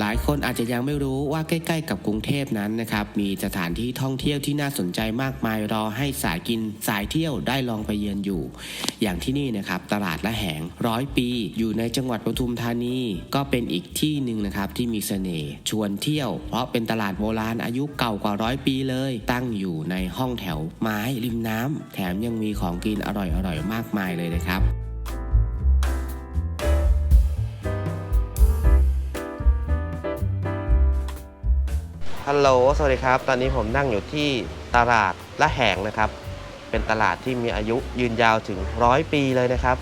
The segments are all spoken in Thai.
หลายคนอาจจะยังไม่รู้ว่าใกล้ ๆ กับกรุงเทพนั้นนะครับ มีสถานที่ท่องเที่ยวที่น่าสนใจมากมายรอให้สายกินสายเที่ยวได้ลองไปเยือนอยู่ อย่างที่นี่นะครับตลาดละแหงร้อยปี อยู่ในจังหวัดปทุมธานีก็เป็นอีกที่หนึ่งนะครับที่มีเสน่ห์ชวนเที่ยว เพราะเป็นตลาดโบราณอายุเก่ากว่าร้อยปีเลย ตั้งอยู่ในห้องแถวไม้ริมน้ำแถมยังมีของกินอร่อยๆมากมายเลยนะครับ ฮัลโหล สวัสดีครับ ตอนนี้ผมนั่งอยู่ที่ตลาดละแหงนะครับ เป็นตลาดที่มีอายุยืนยาวถึงร้อยปีเลยนะครับ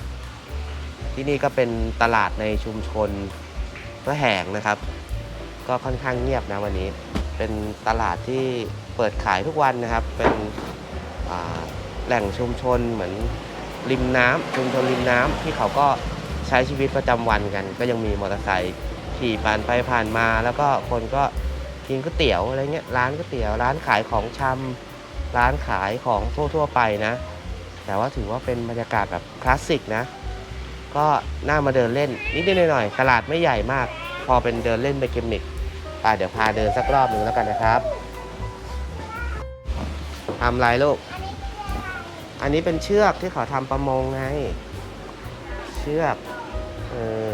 ที่นี่ก็เป็นตลาดในชุมชนละแหงนะครับ ก็ค่อนข้างเงียบนะวันนี้ เป็นตลาดที่เปิดขายทุกวันนะครับ เป็นแหล่งชุมชนเหมือนริมน้ำชุมชนริมน้ำที่เขาก็ใช้ชีวิตประจำวันกัน ก็ยังมีมอเตอร์ไซค์ขี่ผ่านไปผ่านมา แล้วก็คนก็ กินก๋วยเตี๋ยวอะไรเงี้ยร้านก๋วยเตี๋ยวร้านขายของชำร้านขายของทั่ว ๆ ไปนะ แต่ว่าถือว่าเป็นบรรยากาศแบบคลาสสิกนะ ก็น่ามาเดินเล่นนิดๆหน่อยๆตลาดไม่ใหญ่มาก พอเป็นเดินเล่นไปเกมิกอะเดี๋ยวพาเดินสักรอบหนึ่งแล้วกันนะครับทำไรลูก อันนี้เป็นเชือกที่เขาทำประมงไง เชือก เออ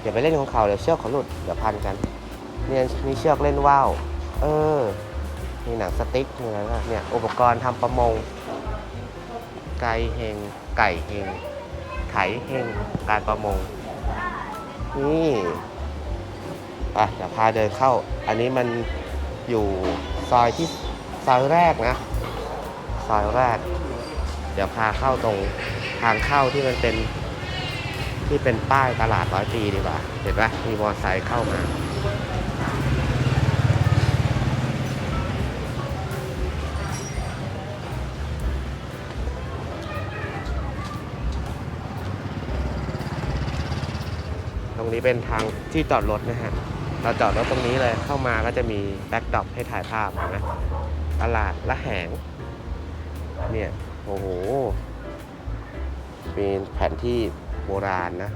อย่าไปเล่นของเขาเดี๋ยวเชือกเขาหลุดเดี๋ยวพันกัน เนี่ยนี่เชือกเล่นว่าวเออนี่หนังสติ๊กนี่อะไรนเนี่ยอุปกรณ์ทำประมง ไก่เฮงไก่เฮงไถเฮงการประมง นี่อะเดี๋ยวพาเดินเข้า อันนี้มันอยู่ซอยที่ซอยแรกนะซอยแรก เดี๋ยวพาเข้าตรงทางเข้าที่มันเป็นที่เป็นป้ายตลาดร้อยปีดีกว่า เห็นปะมีมอเตอร์ไซค์เข้ามา นี้เป็นทางที่จอดรถนะฮะ เราจอดรถตรงนี้เลยเข้ามาก็จะมีแบ็กดรอปให้ถ่ายภาพนะตลาดละแหง เนี่ย โอ้โหมีแผนที่โบราณนะ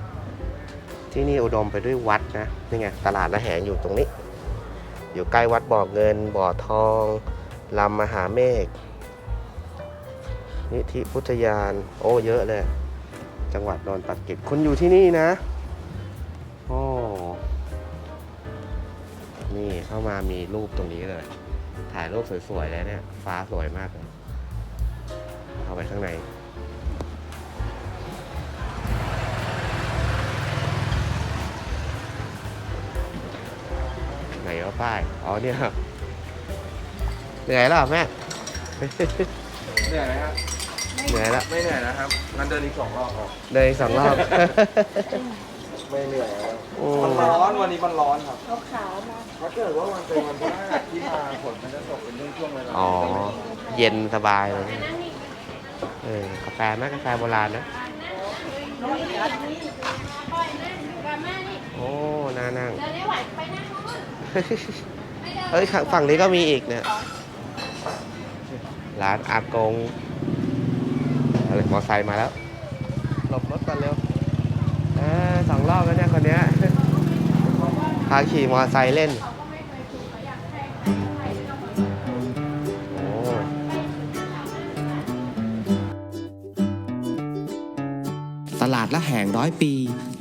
ที่นี่อุดมไปด้วยวัดนะนี่ไงตลาดละแหงอยู่ตรงนี้ อยู่ใกล้วัดบ่อเงินบ่อทองลำมหาเมฆนิธิพุทธยาน โอ้เยอะเลย จังหวัดนนท์ปักกร็ดคุณอยู่ที่นี่นะ โอ้นี่เข้ามามีรูปตรงนี้เลย ถ่ายรูปสวยๆเลยเนี่ย ฟ้าสวยมากเลยเข้าไปข้างในไหนวะป้าย อ๋อเนี่ยครับเหนื่อยแล้วเหรอแม่ เหนื่อยไหมครับเหนื่อยแล้ว ไม่เหนื่อยนะครับงั้นเดินอีกสองรอบครับเดินอีกสองรอบ ไม่เหนื่อยครับโอ้ มันร้อนวันนี้มันร้อนครับเอาขาวมาถ้าเกิดว่ามันเป็นวันพฤหัสที่มาฝนมันจะตกเป็นช่วงๆเวลาอ๋อ เย็นสบายเลย เออ กาแฟไหมกาแฟโบราณนะ โอ้น่านั่ง เฮ้ยข้างฝั่งนี้ก็มีอีกเนี่ย ร้านอากง อะไรมอไซค์มาแล้ว หลบรถกันเร็ว เออสองรอบแล้วเนี่ยคนเนี้ย พาขี่มอไซค์เล่นตลาดละแห่งร้อยปี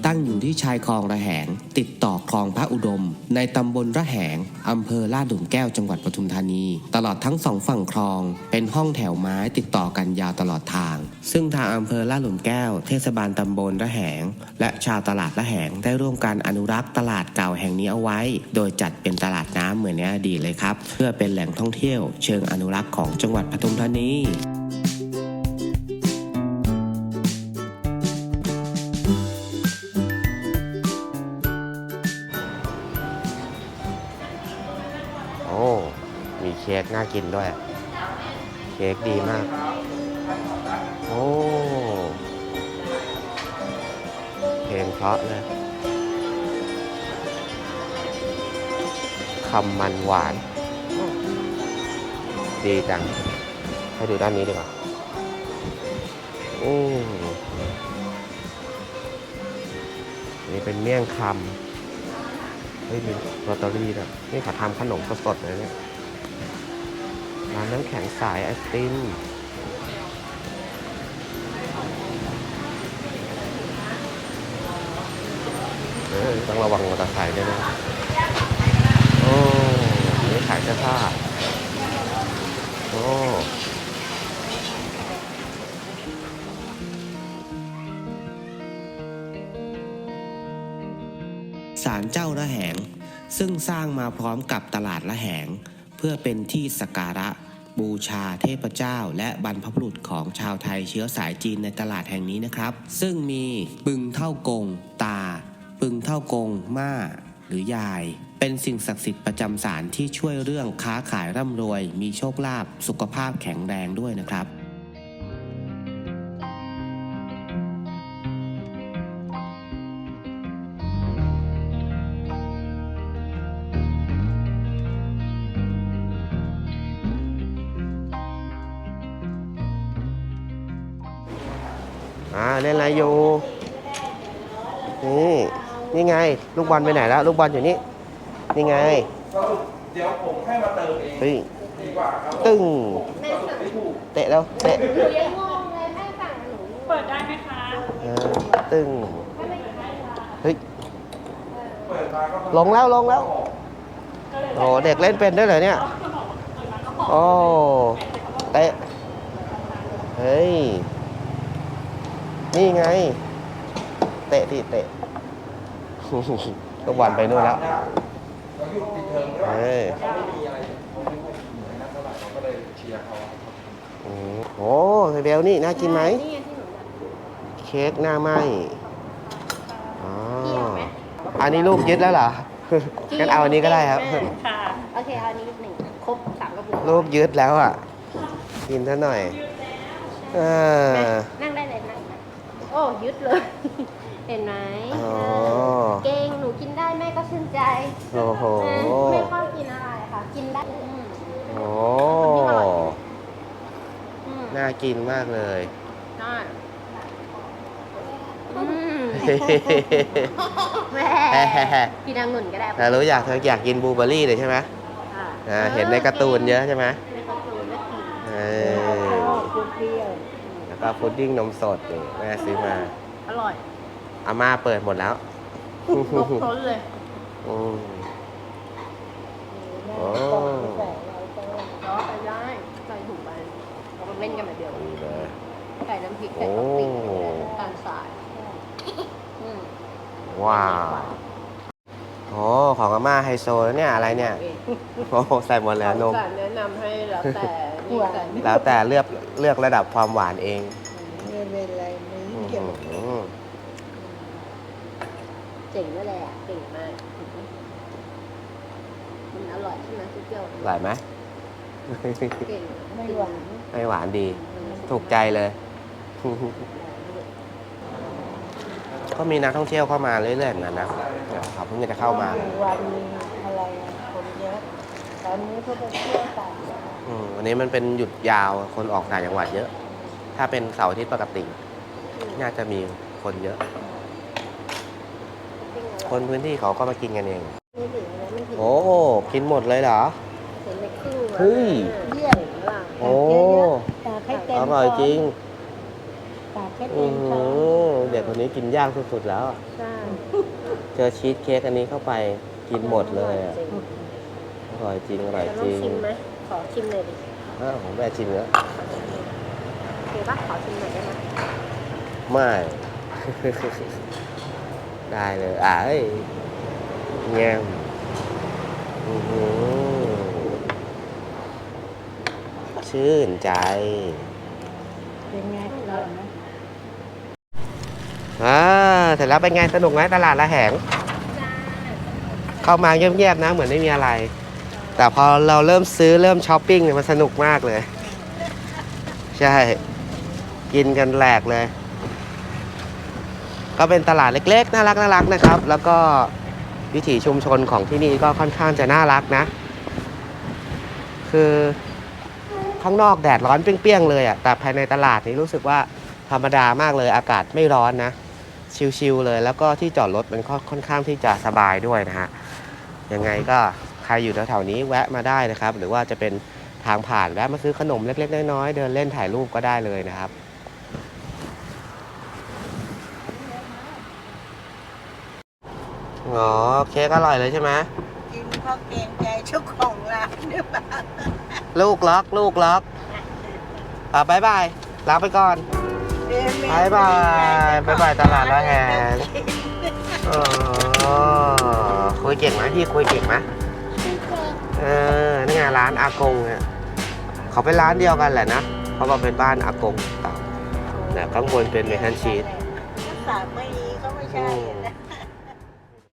ตั้งอยู่ที่ชายคลองระแหง ติดต่อคลองพระอุดม ในตำบลระแหงอำเภอลาดหลุมแก้วจังหวัดปทุมธานี ตลอดทั้งสองฝั่งคลอง เป็นห้องแถวไม้ติดต่อกันยาวตลอดทาง ซึ่งทางอำเภอลาดหลุมแก้ว เทศบาลตำบลระแหง และชาวตลาดระแหงได้ร่วมกันอนุรักษ์ตลาดเก่าแห่งนี้เอาไว้ โดยจัดเป็นตลาดน้ำเหมือนในอดีตเลยครับ เพื่อเป็นแหล่งท่องเที่ยว เชิงอนุรักษ์ของจังหวัดปทุมธานี กน่ากินด้วย เค้กดีมาก โอ้เพลงเพราะเลยคำมันหวาน ดีจัง ให้ดูด้านนี้ดีกว่าโอ้นี่เป็นเมี่ยงคำเฮ้ยมีลอตเตอรี่ด้วยนี่เขาทำขนมสดๆเลยเนี่ย ร้านน้ำแข็งสายไอติมเออต้องระวังมอเตอร์ไซค์ด้วยนะ โอ้นี่ขายเสื้อผ้า โอ้ศาลเจ้าระแหง ซึ่งสร้างมาพร้อมกับตลาดละแหง เพื่อเป็นที่สักการะ บูชาเทพเจ้า และบรรพบุรุษของชาวไทยเชื้อสายจีนในตลาดแห่งนี้นะครับ ซึ่งมีปึงเท่ากง ตา ปึงเท่ากงม่า หรือยาย เป็นสิ่งศักดิ์สิทธิ์ประจำศาลที่ช่วยเรื่องค้าขายร่ำรวย มีโชคลาภสุขภาพแข็งแรงด้วยนะครับ อ่าเล่นอะไรอยู่นี่นี่ไง ลูกบอลไปไหนแล้ว ลูกบอลอยู่นี่ นี่ไงสรุปเดี๋ยวผมให้มาเติมเองเฮ้ยดีกว่าครับตึ้งเตะแล้วเตะหนูยังงงเลยแม่สั่งหนูเปิดได้ไหมคะเออตึ้งเฮ้ยเปิดมาก็ลงแล้วลงแล้วโอ้เด็กเล่นเป็นด้วยเหรอเนี่ยโอ้เตะเฮ้ย นี่ไง เตะที่เตะลูกบอลไปนู่นแล้วเราหยุดปิดเทอมด้วยเฮ้ยเขาไม่มีอะไรเขาไม่ค่อยเหมือนนักเท่าไหร่เราก็เลยเชียร์เขาครับอืมโอ้เบลนี่น่ากินไหมนี่ไงที่หนูอยากเค้กหน้าไหมอ๋ออันนี้ลูกยึดแล้วเหรอ งั้นเอาอันนี้ก็ได้ครับ ค่ะ โอเคเอาอันนี้หนึ่งครบสามกระปุกลูกยึดแล้วอะ กินซะหน่อย เออแม่นั่งได้เลยนั่งได้โอ้ยึดเลย เห็นไหมอ๋อเก่งหนูกินได้แม่ก็ชื่นใจโอ้โหนะไม่ค่อยกินอะไรค่ะ กินได้อืม โอ้อืมน่ากินมากเลย ได้อืมแม่กินองุ่นก็ได้ แต่รู้อยากเธออยากกินบลูเบอร์รี่เลยใช่ไหมค่ะอ่าเห็นในการ์ตูนเยอะใช่ไหม ในการ์ตูนก็กิน เออ เปรี้ยว แล้วก็พุดดิ้งนมสดนี่แม่ซื้อมา อร่อยอาม่าเปิดหมดแล้วครบท้นเลยอืมโอ้ก็ไปได้ใส่ถุงไปเราก็เล่นกันแบบเดียวดีเลย ใส่น้ำพริกใส่กะปิตาลสายอืมว้าวโอ้ของอาม่าไฮโซแล้วเนี่ยอะไรเนี่ยโอ้ใส่หมดแล้วนม สารแนะนำให้แล้วแต่ นี่แต่แล้วแต่เลือกเลือกระดับความหวานเองไม่เป็นไรไม่อื้อเกี่ยวหือเจ๋งด้วยแหละเก่งมากมันอร่อยใช่ไหมพี่เจ้าอร่อยไหม เก่งไม่หวานไม่หวานดี ถูกใจเลย ก็มีนักท่องเที่ยวเข้ามาเรื่อยๆเหมือนกันนะเนี่ยเขาเพิ่งจะเข้ามา วันอะไรอะคนเยอะ ตอนนี้เขาไปเที่ยวต่างจังหวัดอืมวันนี้มันเป็นหยุดยาวคนออกต่างจังหวัดเยอะ ถ้าเป็นเสาร์อาทิตย์ปกติ น่าจะมีคนเยอะคนพื้นที่เขาก็มากินกันเองนี่ถึงแล้วมันถึงโอ้กินหมดเลยเหรอเห็นในครึ่งเฮ้ย เยี่ยมล่ะโอ้ตากให้เต็มอร่อยจริงตากให้เต็อืมอท้หืองอเด็กคนนี้กินยากสุดๆแล้วอะใช่เจอชีสเค้กอันนี้เข้าไปกินหมดเลยอะอ ร่อยจริงอร่อยจะจต้องริงชิมไหมขอชิมเลยดิอ้าวผมแม่ชิมแล้วโอเคปะขอชิมหน่อยได้ไหมไม่ ได้เลยอะเอ้ยแง่มอื้อหือชื่นใจ เป็นไงอร่อยไหมอ่าเสร็จแล้วเป็นไงสนุกไหมตลาดละแหง เข้ามาเงียบๆนะ เหมือนไม่มีอะไร แต่พอเราเริ่มซื้อเริ่มช้อปปิ้งเนี่ยมันสนุกมากเลย ใช่ กินกันแหลกเลย ก็เป็นตลาดเล็กๆ น่ารักน่ารักนะครับ แล้วก็วิถีชุมชนของที่นี่ก็ค่อนข้างจะน่ารักนะ คือข้างนอกแดดร้อนเปรี้ยงๆเลยอะ่ะแต่ภายในตลาดนี้รู้สึกว่าธรรมดามากเลยอากาศไม่ร้อนนะ ชิลๆเลย แล้วก็ที่จอดรถมันก็ค่อนข้างที่จะสบายด้วยนะฮะยังไงก็ ใครอยู่แถวๆนี้แวะมาได้นะครับ หรือว่าจะเป็นทางผ่านแวะมาซื้อขนมเล็กๆน้อยๆเดินเล่นถ่ายรูปก็ได้เลยนะครับอ๋อเค้กอร่อยเลยใช่ไหมกินเพราะเกรงใจเจ้าของร้านหรือเปล่าลูกล็อก ลูกล็อกอะบายบายลาไปก่อนบายบายบายบายตลาดละแหงอ๋อคุยเก่งไหมพี่คุยเก่งไหมเออนี่ไงร้านอากงเนี่ยเขาเป็นร้านเดียวกันแหละนะเพราะว่าเป็นบ้านอากงเก่าเนี่ยข้างบนเป็นเมทัลชีสสามีก็ไม่ใช่นะ